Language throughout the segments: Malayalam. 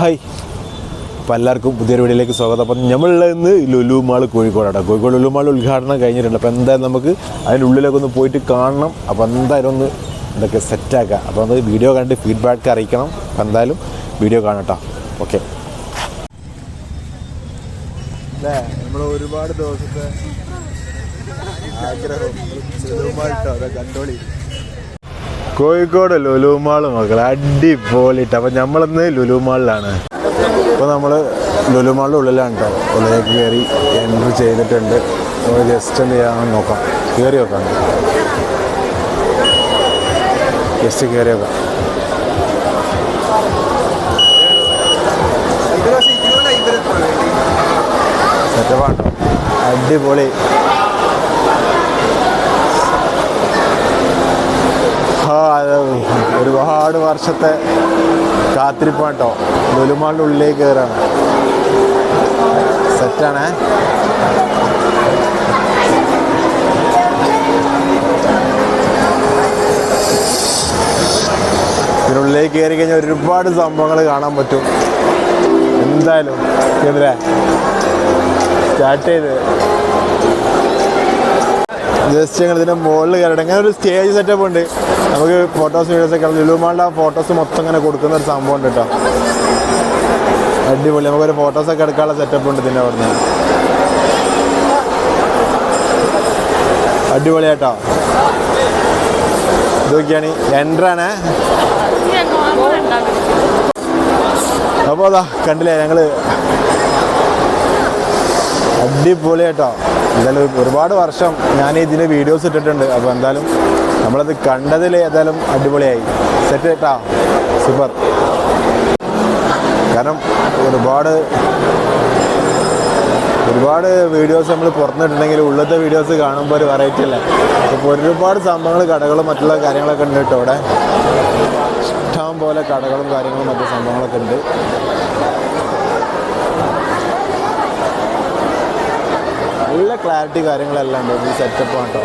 ഹായ്. അപ്പോൾ എല്ലാവർക്കും പുതിയൊരു വീഡിയോയിലേക്ക് സ്വാഗതം. അപ്പം നമ്മളുള്ള ഇന്ന് ലുലു മാൾ കോഴിക്കോടാണ് കോഴിക്കോട് ലുലു മാൾ ഉദ്ഘാടനം കഴിഞ്ഞിട്ടുണ്ട്. അപ്പോൾ എന്തായാലും നമുക്ക് അതിന്റെ ഉള്ളിലൊക്കെ ഒന്ന് പോയിട്ട് കാണണം. അപ്പോൾ എന്തായാലും ഒന്ന് ഇതൊക്കെ സെറ്റാക്കാം അപ്പോൾ ഒന്ന് വീഡിയോ കണ്ട് ഫീഡ്ബാക്ക് അറിയിക്കണം. അപ്പോൾ എന്തായാലും വീഡിയോ കാണട്ടോ ഓക്കെ നമ്മൾ ഒരുപാട് ദിവസത്തെ ആഗ്രഹം കണ്ടോളി. കോഴിക്കോട് ലുലു മാൾ മക്കളെ അടിപൊളിട്ട്. അപ്പം നമ്മളിന്ന് ലുലു മാളിലാണ്. ഇപ്പോൾ നമ്മൾ ലുലു മാളിന്റെ ഉള്ളിലാണ് കേട്ടോ ഉള്ളിലേക്ക് കയറി എൻട്രി ചെയ്തിട്ടുണ്ട്. അപ്പോൾ ജസ്റ്റ് എന്ത് ചെയ്യാന്ന് നോക്കാം. കയറി നോക്കാം. ജസ്റ്റ് കയറി നോക്കാം. സെറ്റപ്പാണ്? അടിപൊളി ആ അത് ഒരുപാട് വർഷത്തെ കാത്തിരിപ്പാട്ടോ. ലുലുമാളിന്റെ ഉള്ളിലേക്ക് കയറാണ്. സെറ്റാണേ? ഇതിനുള്ളിലേക്ക് കയറി കഴിഞ്ഞാൽ ഒരുപാട് സംഭവങ്ങൾ കാണാൻ പറ്റും. എന്തായാലും സ്റ്റാർട്ട് ചെയ്ത് ജസ്റ്റ് ഞങ്ങൾ ഇതിന്റെ മുകളിൽ കയറട്ടെ ഇങ്ങനെ ഒരു സ്റ്റേജ് സെറ്റപ്പ് ഉണ്ട്. നമുക്ക് ഫോട്ടോസ് വീഡിയോസ് ഒക്കെ ലുലുമാളുടെ ഫോട്ടോസ് മൊത്തം ഇങ്ങനെ കൊടുക്കുന്ന ഒരു സംഭവം ഉണ്ട് കേട്ടോ. അടിപൊളി. നമുക്കൊരു ഫോട്ടോസ് ഒക്കെ എടുക്കാനുള്ള സെറ്റപ്പ് ഉണ്ട് ഇതിന്റെ അവിടുന്ന്. അടിപൊളിയാട്ടോ ഇതൊക്കെയാണ് എൻട്രാണ് അപ്പോൾ അതാ കണ്ടില്ലേ? ഞങ്ങൾ അടിപൊളിയാട്ടോ എന്തായാലും ഒരുപാട് വർഷം ഞാൻ ഇതിന്റെ വീഡിയോസ് ഇട്ടിട്ടുണ്ട്. അപ്പോൾ എന്തായാലും നമ്മളത് കണ്ടതിൽ ഏതായാലും അടിപൊളിയായി. സെറ്റ് കേട്ടാ. സൂപ്പർ കാരണം ഒരുപാട് ഒരുപാട് വീഡിയോസ് നമ്മൾ പുറത്തുനിട്ടുണ്ടെങ്കിൽ ഉള്ളത്തെ വീഡിയോസ് കാണുമ്പോൾ ഒരു വെറൈറ്റി അല്ല? അപ്പോൾ ഒരുപാട് സംഭവങ്ങൾ കടകളും മറ്റുള്ള കാര്യങ്ങളൊക്കെ ഉണ്ട് കേട്ടോ അവിടെ. ഇഷ്ടം പോലെ കടകളും കാര്യങ്ങളും മറ്റു സംഭവങ്ങളൊക്കെ ഉണ്ട്. നല്ല ക്ലാരിറ്റി കാര്യങ്ങളെല്ലാം ഉണ്ട് ഈ സെറ്റപ്പ് കേട്ടോ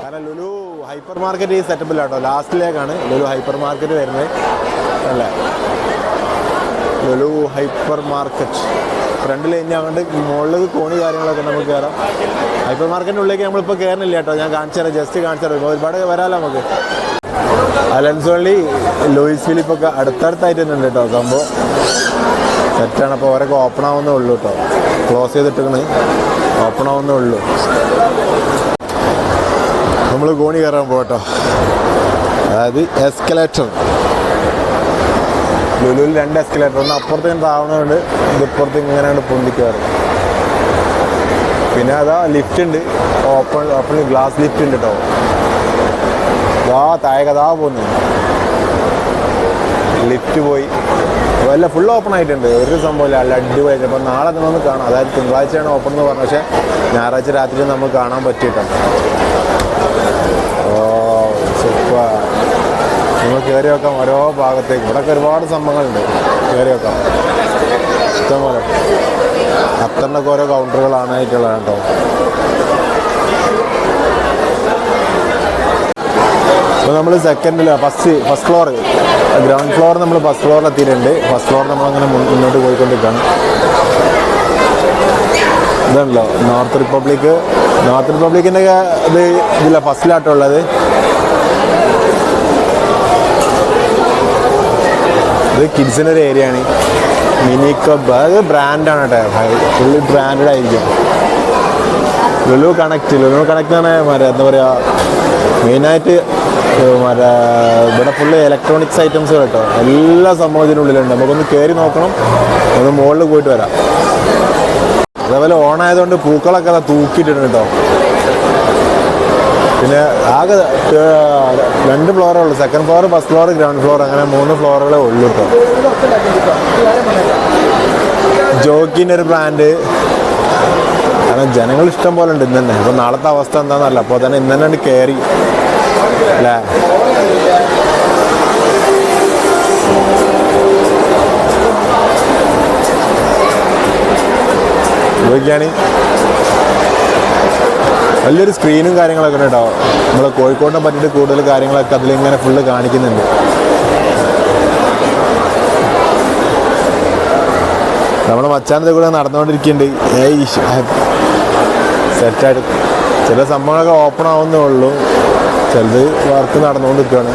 കാരണം ലുലു ഹൈപ്പർ മാർക്കറ്റ് ഈ സെറ്റപ്പിലാട്ടോ ലാസ്റ്റിലേക്കാണ് ലുലു ഹൈപ്പർ മാർക്കറ്റ് വരുന്നത്. അല്ലേ? ലുലു ഹൈപ്പർ മാർക്കറ്റ് ഫ്രണ്ടിൽ ഇനി അങ്ങോട്ട് മുകളിൽ കോണി കാര്യങ്ങളൊക്കെ നമുക്ക് കയറാം ഹൈപ്പർ മാർക്കറ്റിന്റെ ഉള്ളിലേക്ക് നമ്മളിപ്പോൾ കയറുന്നില്ല കേട്ടോ. ഞാൻ കാണിച്ചു തരാം ജസ്റ്റ് കാണിച്ചു തരാം. ഒരുപാട് വരാമല്ലോ നമുക്ക്? അലൻസോളി ലൂയിസ് ഫിലിപ്പൊക്കെ അടുത്തടുത്തായിട്ട് തന്നെ ഉണ്ട് കേട്ടോ സംഭവം. സെറ്റാണ് അപ്പോൾ ഓരൊക്കെ ഓപ്പൺ ആവുന്നേ ഉള്ളൂ കേട്ടോ. ക്ലോസ് ചെയ്തിട്ടിരിക്കണ്. ഓപ്പൺ ആവുന്നേ ഉള്ളൂ. നമ്മൾ കോണി കയറാൻ പോകട്ടോ അതായത് എസ്കലേറ്റർ ലുലുവിൽ രണ്ട് എസ്കലേറ്റർ ഒന്ന് അപ്പുറത്തേക്ക് താവണമുണ്ട് ഇതിപ്പുറത്തേക്ക് ഇങ്ങനെയാണ് പൊന്തിക്കാറ്. പിന്നെ അതാ ലിഫ്റ്റ് ഉണ്ട്. ഓപ്പൺ ഓപ്പൺ ഗ്ലാസ് ലിഫ്റ്റ് ഉണ്ട് കേട്ടോ ഇതാ താഴെ കഥാ പോകുന്നു ലിഫ്റ്റ് പോയി. വല്ല ഫുൾ ഓപ്പൺ ആയിട്ടുണ്ട്. ഒരു സംഭവമില്ല അല്ല അടിപൊളിയായിട്ട് അപ്പോൾ നാളെ നമുക്ക് കാണാം. അതായത് തിങ്കളാഴ്ചയാണ് ഓപ്പൺ എന്ന് പറഞ്ഞത്. പക്ഷേ ഞായറാഴ്ച രാത്രി നമുക്ക് കാണാൻ പറ്റിയിട്ടോ ഓ സൂപ്പർ നമ്മൾ കയറി വെക്കാം ഓരോ ഭാഗത്തേക്ക്. ഇവിടെയൊക്കെ ഒരുപാട് സംഭവങ്ങളുണ്ട്. കയറി വെക്കാം ഇഷ്ടംപോലെ. അത്തറിനൊക്കെ ഓരോ കൗണ്ടറുകളാണ് ആയിട്ടുള്ളത് കേട്ടോ. അപ്പോൾ നമ്മൾ സെക്കൻഡിൽ first first floor ground floor നമ്മൾ ഫസ്റ്റ് ഫ്ലോറിൽ എത്തിയിട്ടുണ്ട്. ഫസ്റ്റ് ഫ്ലോർ നമ്മളങ്ങനെ മുന്നോട്ട് പോയിക്കൊണ്ടിരിക്കുകയാണ് ഇതാണല്ലോ നോർത്ത് റിപ്പബ്ലിക് നോർത്ത് റിപ്പബ്ലിക്കിന്റെ ഇത് ഇതില്ല ഫസ്റ്റിലാട്ടോ ഇത് കിഡ്സിന്റെ ഒരു ഏരിയ ആണ്. മിനി ക്ലബ് അത് ബ്രാൻഡാണ് കേട്ടോ ഫുള്ളി ബ്രാൻഡഡ് ആയിരിക്കും. ലുലു കണക്ട് ലുലു കണക്ട് ആണ് മറ്റേ എന്താ പറയുക മെയിനായിട്ട് മറ്റേ ഇവിടെ ഫുള്ള് ഇലക്ട്രോണിക്സ് ഐറ്റംസ് കേട്ടോ എല്ലാ സംഭവം ഇതിനുള്ളിലുണ്ട് നമുക്കൊന്ന് കയറി നോക്കണം. ഒന്ന് മുകളിൽ പോയിട്ട് വരാം. അതേപോലെ ഓണായതുകൊണ്ട് പൂക്കളൊക്കെ തൂക്കിയിട്ടുണ്ട് കേട്ടോ പിന്നെ ആകെ രണ്ട് ഫ്ലോറേ ഉള്ളൂ. Second floor first floor ground floor അങ്ങനെ മൂന്ന് ഫ്ലോറുകളേ ഉള്ളൂ കേട്ടോ ജോക്കിന്റെ ഒരു ബ്രാൻഡ് കാരണം ജനങ്ങൾ ഇഷ്ടം പോലെ ഉണ്ട് ഇന്ന് തന്നെ. നാളത്തെ അവസ്ഥ എന്താണെന്നല്ല അപ്പോൾ തന്നെ ഇന്ന് തന്നെ കയറി അല്ലേ? ഇതൊക്കെയാണ് വലിയൊരു സ്ക്രീനും കാര്യങ്ങളൊക്കെ ഉണ്ട് കേട്ടോ. നമ്മൾ കോഴിക്കോടിനെ പറ്റിയിട്ട് കൂടുതൽ കാര്യങ്ങളൊക്കെ അതിലിങ്ങനെ ഫുള്ള് കാണിക്കുന്നുണ്ട്. നമ്മുടെ മച്ചാനത്തെ കൂടെ നടന്നുകൊണ്ടിരിക്കുന്നുണ്ട്. ഏയ് സെറ്റായിട്ട് ചില സംഭവങ്ങളൊക്കെ ഓപ്പൺ ആവുന്നേ ഉള്ളൂ ചിലത് വർക്ക് നടന്നുകൊണ്ടിരിക്കുകയാണ്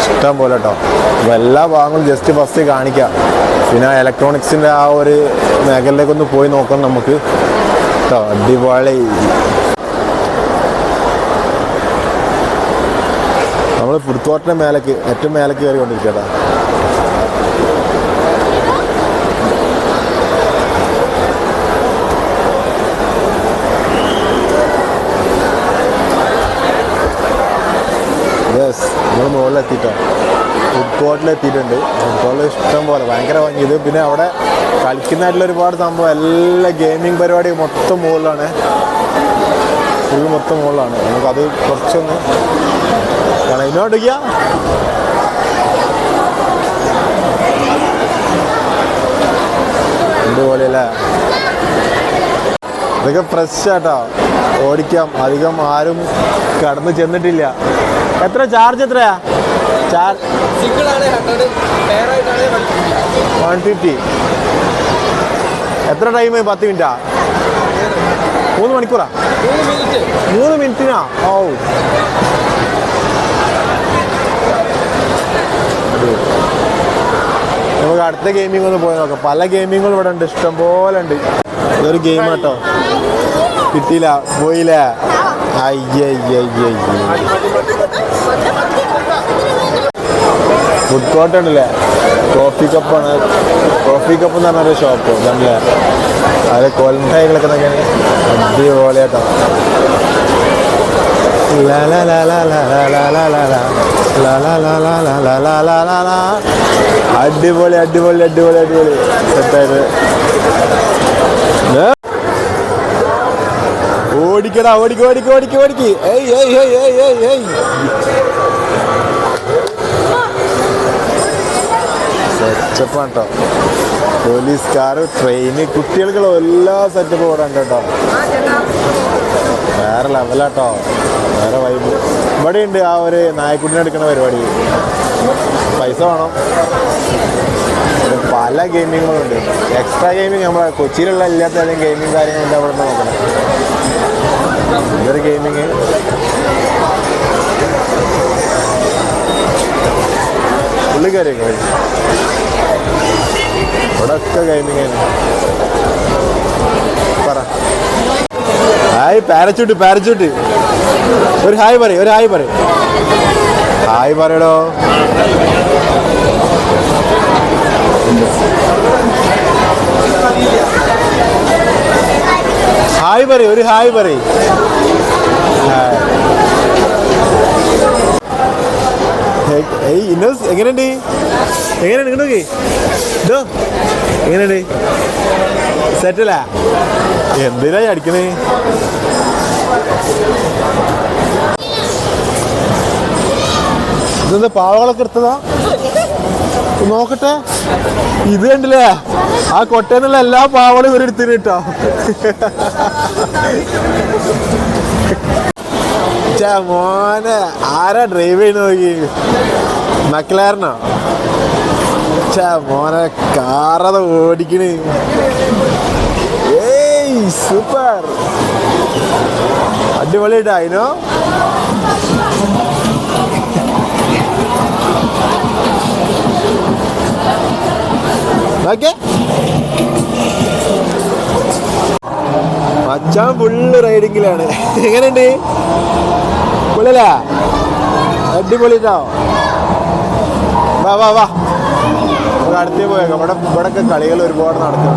ഇഷ്ടം പോലെ കേട്ടോ. അപ്പോൾ എല്ലാ ഭാഗങ്ങളും ജസ്റ്റ് ഫസ്റ്റ് കാണിക്കാം. പിന്നെ ഇലക്ട്രോണിക്സിന്റെ ആ ഒരു മേഖലയിലേക്കൊന്ന് പോയി നോക്കാം നമുക്ക്. കേട്ടോ അടിപൊളി. നമ്മൾ ഫുഡ് കോർട്ടിന്റെ മേലേക്ക് ഏറ്റവും മേലേക്ക് കയറി കൊണ്ടിരിക്കട്ടോ യെസ് നമ്മൾ മുകളിലെത്തിയിട്ടോ. ഫുഡ് കോർട്ടിലെത്തിയിട്ടുണ്ട് ഫുഡ് കോർട്ടിൽ ഇഷ്ടം പോലെ ഭയങ്കര വാങ്ങിയത് പിന്നെ അവിടെ കളിക്കുന്നതായിട്ടുള്ള ഒരുപാട് സംഭവം. എല്ലാ ഗെയിമിംഗ് പരിപാടി മൊത്തം മുകളിലാണ്. ഫുൾ മൊത്തം മുകളിലാണ്. നമുക്കത് കുറച്ചൊന്ന് ഇന്നോട്ടിക്കുക ഇതുപോലെയല്ലേ? ഇതൊക്കെ ഫ്രഷ് ഓടിക്കാം. അധികം ആരും കടന്നു ചെന്നിട്ടില്ല. എത്ര? ചാർജ് എത്രയാ? ചാർജ് സിംഗിൾ ആണ് ഹൺഡ്രഡ്. പെയർ ആയിട്ടാണ് വൺ ഫിഫ്റ്റി. എത്ര ടൈം പത്ത് മിനിറ്റാ മൂന്ന് മണിക്കൂറാ? മൂന്ന് മിനിറ്റ് മൂന്ന് മിനിറ്റിനാ ഓ നമുക്ക് അടുത്ത ഗെയിമിംഗ് ഒന്ന് പോയി നോക്കാം. പല ഗെയിമിങ്ങും ഇവിടെ ഉണ്ട്. ഇഷ്ടം പോലെ ഉണ്ട്. ഇതൊരു ഗെയിം കേട്ടോ കിട്ടിയില്ല. പോയില്ല? അയ്യയ്യയ്യയ്യ ഫുഡ് കോർട്ട് ഉണ്ടല്ലേ കോഫി കപ്പാണ് കോഫി കപ്പ് എന്ന് പറഞ്ഞൊരു ഷോപ്പ് നമ്മളെ അതിൽ കൊലണ്ടായി കിടക്കുന്നൊക്കെ അടിപൊളിയായിട്ടാണ് അടിപൊളി അടിപൊളി അടിപൊളി അടിപൊളി സെറ്റായിട്ട് ഓടിക്കടാ ഓടിക്ക് ഓടിക്ക് ഓടിക്ക് ഓടിക്ക് ഏയ് ഏയ് ഏയ് ഏയ് ഏയ് സെറ്റപ്പാണ് കേട്ടോ പോലീസുകാർ ട്രെയിന് കുട്ടികൾക്കുള്ള എല്ലാ സെറ്റപ്പും ഇവിടെ ഉണ്ട് കേട്ടോ. വേറെ ലെവലാട്ടോ വേറെ വൈബ് ഇവിടെ ഉണ്ട് ആ ഒരു നായക്കുട്ടിനെ എടുക്കുന്ന പരിപാടി. പൈസ വേണം. പല ഗെയിമിങ്ങുകളുണ്ട് എക്സ്ട്രാ ഗെയിമിങ് നമ്മളെ കൊച്ചിയിലുള്ള ഇല്ലാത്ത ഏതെങ്കിലും ഗെയിമിങ് കാര്യങ്ങളുണ്ട് അവിടെ നിന്ന് നോക്കണം. ഇതൊരു ഗെയിമിങ് പുള്ളി വരും ഇവിടെ ഒക്കെ ഗെയിമിങ് പറ. ഹായ് പാരച്ചൂട്ട് പാരച്ചൂട്ട് ഒരു ഹായ് പറയും ഒരു ഹായ് പറയും. ഹായ് പറയടോ. ഹായ് പറയും ഒരു ഹായ് പറയും. ഏയ്, ഇന്ന എങ്ങനെയുണ്ട്? എങ്ങനെയാണ് ഇങ്ങോട്ട് ഇതോ എങ്ങനെയുണ്ട്? സെറ്റല്ല? എന്തിനാ അടിക്കണേ? ഇതെന്താ പാവകളൊക്കെ എടുത്തതാ? നോക്കട്ടെ. ഇത് കണ്ടില്ലേ? ആ കൊട്ടയെന്നുള്ള എല്ലാ പാവളും ഇവരെടുത്തിന് കേട്ടോ. ഛെ, മോനെ ആരാ ഡ്രൈവ് ചെയ്ത് നോക്കി? മക്ലാരനോ? ഛെ, മോനെ കാറത ഓടിക്കണ്? ഏയ് സൂപ്പർ അടിപൊളിയായിട്ടാ അതിനോ ഓക്കെ മച്ചാൻ ഫുള്ള് റൈഡിങ്ങിലാണ് എങ്ങനെയുണ്ട്? പൊളിയല്ല അടിപൊളിട്ടോ വാ വാ വാ. നമുക്ക് അടുത്തേ പോയേക്കാം ഇവിടെ ഇവിടെയൊക്കെ കളികൾ ഒരുപാട് നടക്കും.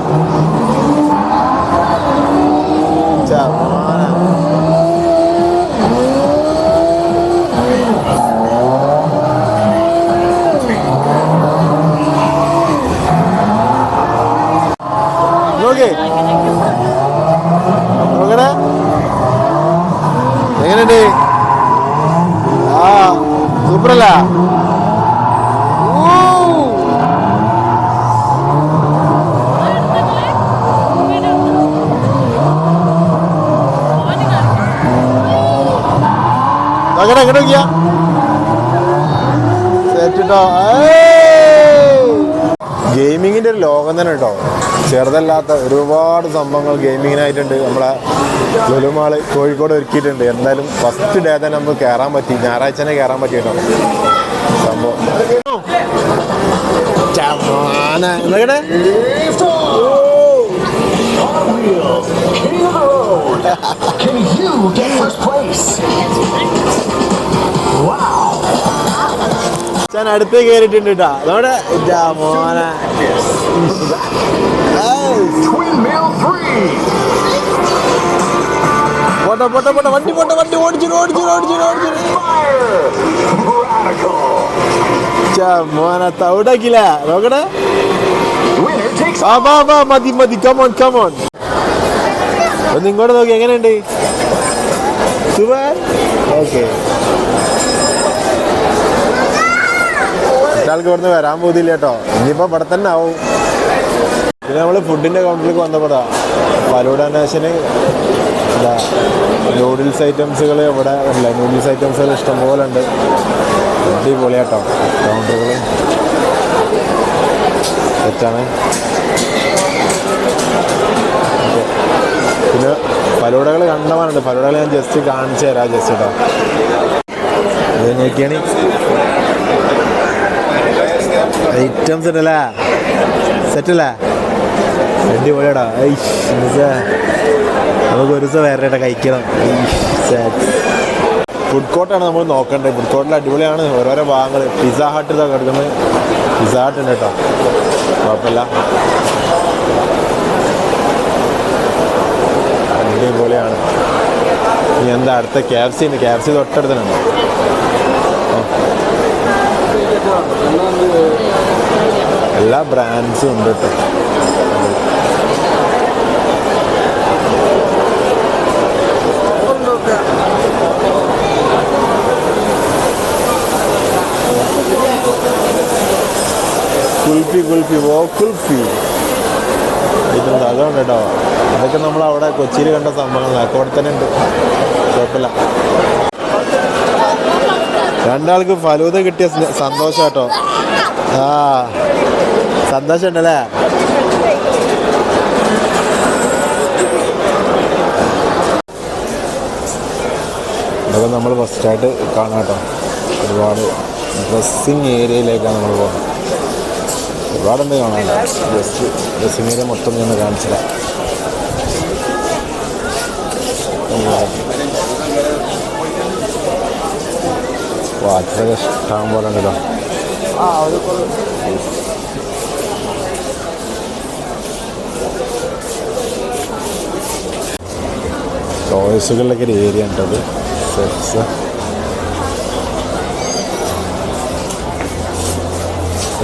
നോക്കേ നോക്കണേ എങ്ങനെയുണ്ട്? umbrella. അങ്ങനെ എങ്ങനെ നോക്കിയാ. സെറ്റ് കേട്ടോ ഗെയിമിങ്ങിന്റെ ഒരു ലോകം തന്നെ കേട്ടോ ചെറുതല്ലാത്ത ഒരുപാട് സംഭവങ്ങൾ ഗെയിമിങ്ങിനായിട്ടുണ്ട് നമ്മളെ ലുലുമാൾ കോഴിക്കോട് ഒരുക്കിയിട്ടുണ്ട് എന്തായാലും ഫസ്റ്റ് ഡേ തന്നെ നമുക്ക് കയറാൻ പറ്റി ഞായറാഴ്ച തന്നെ കയറാൻ പറ്റി കേട്ടോ സംഭവം ചമാന. നോക്കട്ടെ. Can you get first place? ഞാൻ അടുത്ത് കയറിയിട്ടുണ്ട് കേട്ടോ അതോടെ മോനെ Twin Mill 3. പോട്ടെ പോട്ടെ പോട്ടെ വണ്ടി പോട്ടെ വണ്ടി ഓടിച്ചു ഓടിച്ചു ഓടിച്ചു ഓടിച്ചു. മോനെ തവിടാക്കില്ല Winner ആ വാ വാ മതി മതി. കമോൺ കമോൺ ഒന്ന് ഇങ്ങോട്ട് നോക്കി എങ്ങനെയുണ്ട്? സുഖം? ഓക്കെ. മറ്റാൾക്ക് ഇവിടുന്ന് വരാൻ പോകുന്നില്ല കേട്ടോ. ഇനിയിപ്പോ ഇവിടെ തന്നെ ആവും. പിന്നെ നമ്മൾ ഫുഡിന്റെ കൗണ്ടറിലേക്ക് വന്നപ്പോഴാ ഫലൂഡ നാശന് എന്താ നൂഡിൽസ് ഐറ്റംസുകൾ ഇവിടെ അല്ല നൂഡിൽസ് ഐറ്റംസുകൾ ഇഷ്ടംപോലെ ഉണ്ട്. അടിപൊളിയാട്ടോ. കൗണ്ടറുകൾ തെറ്റാണ്. പിന്നെ ഫലൂടകൾ കണ്ടമാനുണ്ട്. ഫലൂടകൾ ഞാൻ ജസ്റ്റ് കാണിച്ചു തരാം ജസ്റ്റ് കേട്ടോ ഇത് നോക്കിയാണ്. ഐറ്റംസ് ഉണ്ടല്ലേ? സെറ്റല്ലേ? അടിപൊളിയാടാ. നമുക്ക് ഒരു ദിവസം വേറെ കഴിക്കണം. ഫുഡ് കോർട്ടാണ് നമ്മൾ നോക്കേണ്ടത് ഫുഡ് കോർട്ടിൽ അടിപൊളിയാണ്. ഓരോരോ ഭാഗങ്ങൾ. പിസ്സ ഹട്ട് ഇതൊക്കെ കിടക്കുന്നത്. പിസ്സ ഹട്ട് ഉണ്ട് കേട്ടോ. കുഴപ്പമില്ല. അടിപൊളിയാണ്. ഇനി എന്താ അടുത്ത ക്യാപ്സി ഉണ്ട്. ക്യാപ്സി തൊട്ടടുത്തനാണ് എല്ലാ ബ്രാൻഡ്സും ഉണ്ട് കേട്ടോ. കുൽഫി കുൽഫി ഓ കുൽഫി. ഇതുണ്ട് അതുകൊണ്ട് കേട്ടോ അതൊക്കെ നമ്മൾ അവിടെ കൊച്ചിയിൽ കണ്ട സംഭവങ്ങൾ അവിടെ തന്നെ ഉണ്ട്. കുഴപ്പമില്ല. രണ്ടാൾക്ക് ഫലൂത കിട്ടിയ സ്ന- സന്തോഷം കേട്ടോ ആ സന്തോഷം ഉണ്ടല്ലേ അതൊക്കെ നമ്മൾ ഫസ്റ്റായിട്ട് കാണാം കേട്ടോ ഒരുപാട് ഡ്രസ്സിങ് ഏരിയയിലേക്കാണ് നമ്മൾ പോകുന്നത് ഒരുപാടുണ്ട് കാണാൻ. ജസ്റ്റ് ഡ്രസ്സിങ് ഏരിയ മൊത്തം ഞാൻ കാണിച്ചില്ല ഇഷ്ടം പോലെ ഉണ്ടല്ലോ. ടോയ്സുകളിലൊക്കെ ഒരു ഏരിയ ഉണ്ടത് സെറ്റ്സ്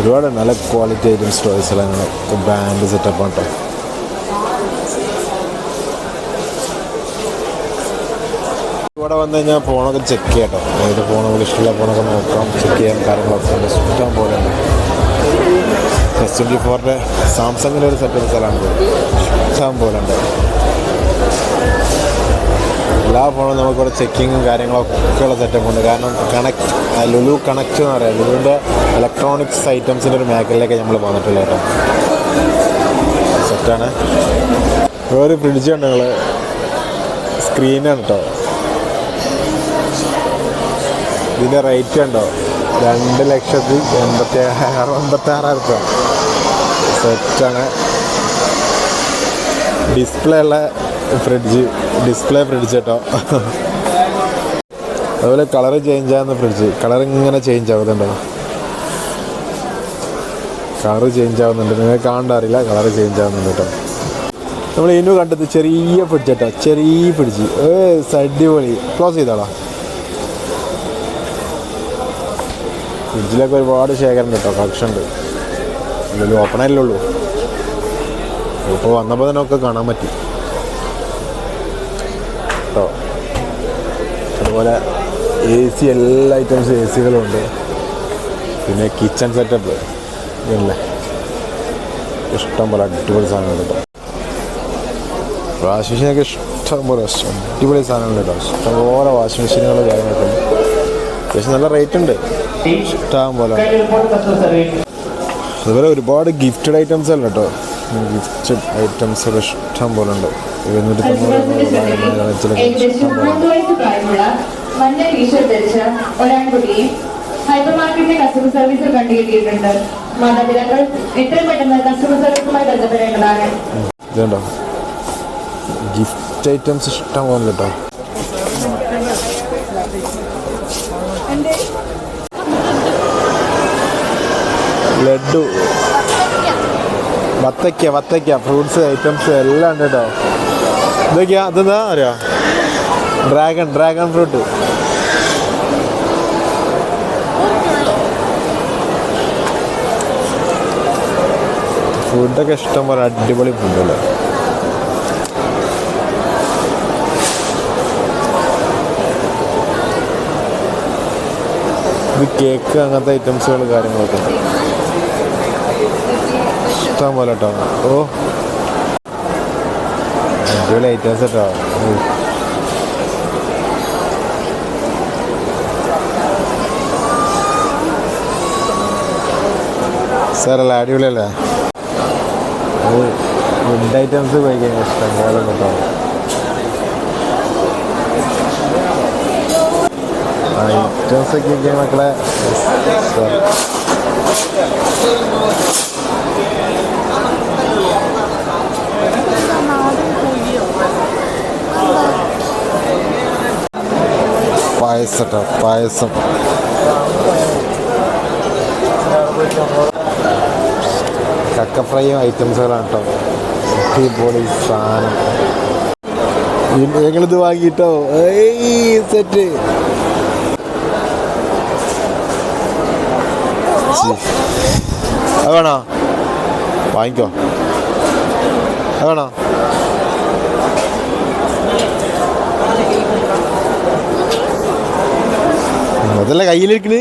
ഒരുപാട് നല്ല ക്വാളിറ്റി ഐറ്റംസ് ഞങ്ങൾ ബാൻഡ് സെറ്റപ്പ് കേട്ടോ ഇവിടെ വന്നു കഴിഞ്ഞാൽ ഫോണൊക്കെ ചെക്ക് ചെയ്യാം കേട്ടോ ഏത് ഫോൺ ഇഷ്ടമുള്ള ഫോണൊക്കെ നോക്കാം ചെക്ക് ചെയ്യാൻ കാര്യങ്ങളൊക്കെ ഉണ്ട്. ഇഷ്ടം പോലെ എസ് ട്വന്റി ഫോറിന്റെ സാംസങ്ങിന്റെ ഒരു സെറ്റപ്പ് സ്ഥലമാണ്. ഇഷ്ടം പോലെ ഉണ്ട്. എല്ലാ ഫോണും നമുക്കിവിടെ ചെക്കിങ്ങും കാര്യങ്ങളൊക്കെ ഉള്ള സെറ്റപ്പ് ഉണ്ട്. കാരണം കണക്ട് ലുലു കണക്ട് എന്ന് പറയാം. ലുലുവിന്റെ ഇലക്ട്രോണിക്സ് ഐറ്റംസിന്റെ ഒരു മേഖലയിലേക്ക് നമ്മൾ വന്നിട്ടുള്ളത് കേട്ടോ. സെറ്റാണ് ഒരു ഫ്രിഡ്ജ് ഉണ്ട് നിങ്ങൾ സ്ക്രീനാണ് കേട്ടോ ഇതിന്റെ റേറ്റ് ഉണ്ടോ രണ്ട് ലക്ഷത്തി എൺപത്തി ആറ് എൺപത്തി ആറായിരം രൂപ സെറ്റാണ് ഡിസ്പ്ലേ ഉള്ള ഫ്രിഡ്ജ് ഡിസ്പ്ലേ ഫ്രിഡ്ജ് കേട്ടോ അതുപോലെ കളർ ചേഞ്ച് ആകുന്ന ഫ്രിഡ്ജ് കളർ ഇങ്ങനെ ചേഞ്ച് ആവുന്നുണ്ടോ. കളർ ചേഞ്ച് ആവുന്നുണ്ട്. നിങ്ങൾക്ക് കാണണ്ട അറിയില്ല കളർ ചേഞ്ച് ആവുന്നുണ്ട് കേട്ടോ. നമ്മൾ ഇന്നു കണ്ടത് ചെറിയ ഫ്രിഡ്ജ് കേട്ടോ ചെറിയ ഫ്രിഡ്ജ് ഏ അടിപൊളി. ക്ലോസ് ചെയ്താളോ. ഫ്രിഡ്ജിലൊക്കെ ഒരുപാട് ശേഖരം കേട്ടോ കളക്ഷൻ ഉണ്ട്. ഇതിൽ ഉള്ളൂ. ഇപ്പോൾ വന്നപ്പോൾ തന്നെ ഒക്കെ കാണാൻ പറ്റി. അതുപോലെ എ സി എല്ലാ ഐറ്റംസ് എ സികളും ഉണ്ട്. പിന്നെ കിച്ചൺ സെറ്റപ്പ് ഇതല്ലേ? ഇഷ്ടം പോലെ അടിപൊളി സാധനങ്ങൾ കേട്ടോ. വാഷിംഗ് മെഷീനൊക്കെ ഇഷ്ടം പോലെ അടിപൊളി സാധനങ്ങൾ കേട്ടോ. ഇഷ്ടംപോലെ വാഷിംഗ് മെഷീനുകൾ കാര്യങ്ങളൊക്കെ ഉണ്ട്. അത്യാവശ്യം നല്ല റേറ്റ് ഉണ്ട്. ഇഷ്ടം പോലെ അതുപോലെ ഒരുപാട് ഗിഫ്റ്റഡ് ഐറ്റംസ് അല്ല കേട്ടോ. ഗിഫ്റ്റഡ് ഐറ്റംസ് ഒക്കെ ഇഷ്ടം പോലെ ഉണ്ട്. ധരിച്ച ഒരാൺകുട്ടിയെ ഹൈപ്പർ മാർക്കറ്റിന്റെ കസ്റ്റമർ സർവീസിൽ കണ്ടുകിട്ടിയിട്ടുണ്ട്. മാതാപിതാക്കൾ എത്രയും പെട്ടെന്ന് കസ്റ്റമർ സർവീസുമായി ബന്ധപ്പെടേണ്ടതാണ്. ഗിഫ്റ്റ് ഐറ്റംസ് ഇഷ്ടം പോലെ കേട്ടോ ലഡു. വത്തയ്ക്ക വത്തയ്ക്ക ഫ്രൂട്ട്സ് ഐറ്റംസ് എല്ലാം ഉണ്ട് കേട്ടോ. ഇതൊക്കെയാ അതെന്താ അറിയാ? ഡ്രാഗൺ ഡ്രാഗൺ ഫ്രൂട്ട് ഫുഡൊക്കെ ഇഷ്ടം പോലെ അടിപൊളി ഫുഡല്ലേ ഇത് കേക്ക് അങ്ങനത്തെ ഐറ്റംസുകൾ കാര്യങ്ങളൊക്കെ. ഇഷ്ടം പോലെ കേട്ടോ ഓ അടിപൊളി ഐറ്റംസ് കേട്ടോ. സാറല്ല അടിപൊളിയല്ലേ? ഫുഡ് ഐറ്റംസ് കഴിക്കാൻ ഇഷ്ടം പോലെ കേട്ടോ. ഐറ്റംസ് ഒക്കെ മക്കളെ പായസം കേട്ടോ പായസം. കക്ക ഫ്രൈയും ഐറ്റംസുകളാണ് കേട്ടോ അടിപൊളി സാധനം. ഞങ്ങളിത് വാങ്ങിട്ടോ? സെറ്റ്. അത് വേണോ? വാങ്ങിക്കോ. അത് വേണോ? അതല്ല കയ്യിലിരിക്കണ്?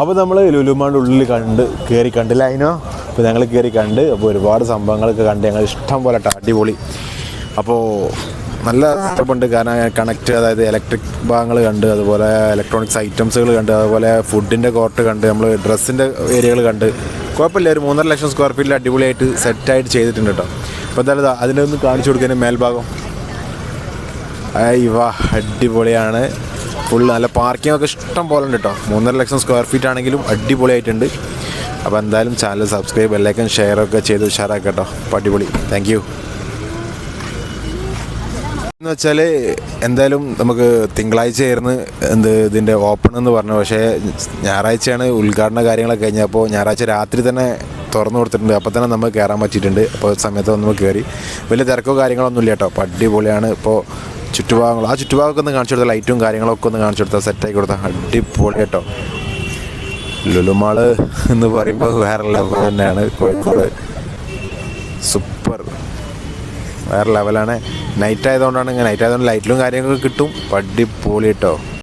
അപ്പോൾ നമ്മൾ ലുലുമാണ്ട് ഉള്ളിൽ കണ്ട് കയറി കണ്ടില്ല അതിനോ അപ്പോൾ ഞങ്ങൾ കയറി കണ്ട് അപ്പോൾ ഒരുപാട് സംഭവങ്ങളൊക്കെ കണ്ട് ഞങ്ങൾ ഇഷ്ടം പോലെ അടിപൊളി. അപ്പോൾ നല്ല ഉണ്ട് കാരണം കണക്ട് അതായത് ഇലക്ട്രിക് ഭാഗങ്ങൾ കണ്ട് അതുപോലെ ഇലക്ട്രോണിക്സ് ഐറ്റംസുകൾ കണ്ട് അതുപോലെ ഫുഡിന്റെ കോർട്ട് കണ്ട് നമ്മൾ ഡ്രസ്സിന്റെ ഏരിയകൾ കണ്ട്. കുഴപ്പമില്ല ഒരു മൂന്നര ലക്ഷം സ്ക്വയർ ഫീറ്റിൽ അടിപൊളിയായിട്ട് സെറ്റായിട്ട് ചെയ്തിട്ടുണ്ട് കേട്ടോ അപ്പോൾ എന്തായാലും അതിനെ അതിനൊന്ന് കാണിച്ചു കൊടുക്കുന്ന മേൽഭാഗം. വാ അടിപൊളിയാണ്. ഫുൾ നല്ല പാർക്കിംഗ് ഒക്കെ ഇഷ്ടം പോലെ ഉണ്ട് കേട്ടോ മൂന്നര ലക്ഷം സ്ക്വയർ ഫീറ്റ് ആണെങ്കിലും അടിപൊളിയായിട്ടുണ്ട്. അപ്പോൾ എന്തായാലും ചാനൽ സബ്സ്ക്രൈബ് എല്ലാവർക്കും ഷെയർ ഒക്കെ ചെയ്ത് ഉഷാറാക്കാം കേട്ടോ അപ്പോൾ അടിപൊളി. താങ്ക് യു എന്ന് വെച്ചാൽ എന്തായാലും നമുക്ക് തിങ്കളാഴ്ച ആയിരുന്നു എന്ത് ഇതിന്റെ ഓപ്പൺ എന്ന് പറഞ്ഞു പക്ഷേ ഞായറാഴ്ചയാണ് ഉദ്ഘാടന കാര്യങ്ങളൊക്കെ കഴിഞ്ഞപ്പോൾ ഞായറാഴ്ച രാത്രി തന്നെ തുറന്നു കൊടുത്തിട്ടുണ്ട്. അപ്പോൾ തന്നെ നമുക്ക് കയറാൻ പറ്റിയിട്ടുണ്ട്. അപ്പോൾ സമയത്ത് നമ്മൾ കയറി വലിയ തിരക്കോ കാര്യങ്ങളൊന്നുമില്ല കേട്ടോ. അപ്പോൾ അടിപൊളിയാണ്. ഇപ്പോൾ ചുറ്റുഭാഗങ്ങൾ ആ ചുറ്റുഭാഗമൊക്കെ ഒന്ന് കാണിച്ചു കൊടുത്താൽ ലൈറ്റും കാര്യങ്ങളൊക്കെ ഒന്ന് കാണിച്ചു കൊടുത്താൽ സെറ്റാക്കി കൊടുത്താൽ അടിപൊളി കേട്ടോ. ലുലുമാൾ എന്ന് പറയുമ്പോൾ വേറെ ലെവൽ തന്നെയാണ്. കോഴിക്കോട്. സൂപ്പർ വേറെ ലെവലാണ് നൈറ്റ് ആയതുകൊണ്ടാണ് ഇങ്ങനെ. നൈറ്റ് ആയതുകൊണ്ട് ലൈറ്റിലും കാര്യങ്ങളൊക്കെ കിട്ടും. അടിപൊളി കേട്ടോ.